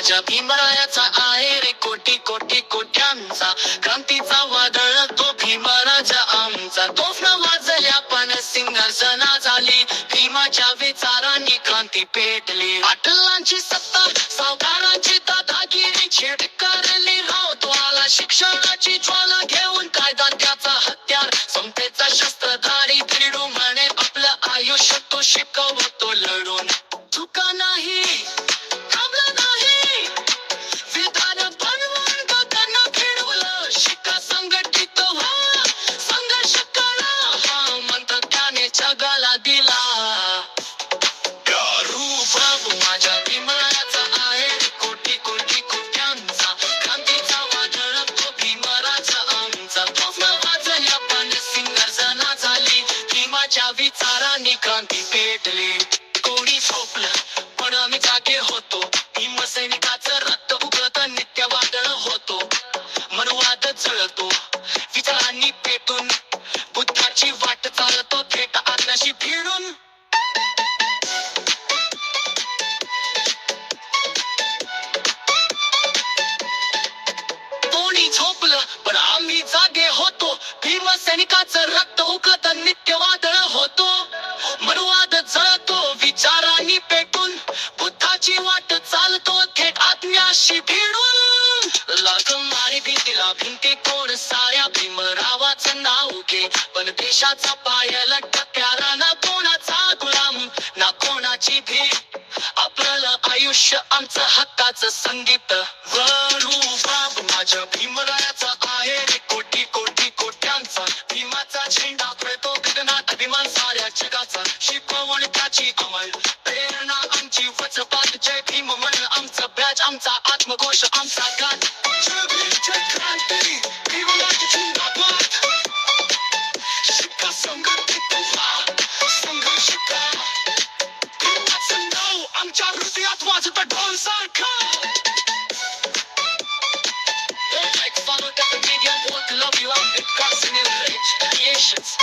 माझ्या भीमरायाचा आहे रे कोटी कोटी कोट्यांचा. क्रांतीचा वादळ तो भीमराजा आमचा. तोफ न वाजल्या पण सिंहासना झाली. भीमाच्या विचारांनी क्रांती पेटली. अटलांची सत्ता सावकारांची दादागिरी छेडकारली. राव तो आला शिक्षणाची ज्वाला घेऊन कायदा त्याचा हत्यार. संपेचा शस्त्रधारी भिडू म्हणे आपलं आयुष्य तो शिकवतो. भीमाच्या विचारांनी क्रांती पेटली. कोणी झोपलं पण आम्ही जागे होतो. भीम सैनिकाचं रक्त उगत नित्य वादळ होतो. मनुवाद जळतो विचारांनी पेटून. बुद्धाची वाट चालतो थेट आग्नाशी भिडून. कोणी झोपलं पण आम्ही जागे होतो. भीम सैनिकाचं रक्त आत्म्याशी भिडून लागम मारी भीतीला. भिंती कोण साऱ्या भीमरावाच नाव घे. पण देशाचा पायाला टप्प्याला ना कोणाचा गुलाम? ना कोणाची भीत आपलं आयुष्य आमचं हक्काचं संगीत. वरू बाब माझ्या भीमरायाचा आहे रे कोटी कोटी कोट्यांचा. भीमाचा झेंडा कळतो गगनात अभिमान साऱ्या जगाचा. शिकवण त्याची अमल प्रेरणा आमची वचपात आमचा आत्मघोष आमचा गात जय भीम जय क्रांती भीमराज जिंदाबाद शिका संघटित व्हा संघर्ष करा भीमाचं नाव आमच्या हृदयात वाजत ढोल सारखं Like follow that the media won't love you I'm the cousin in rich creations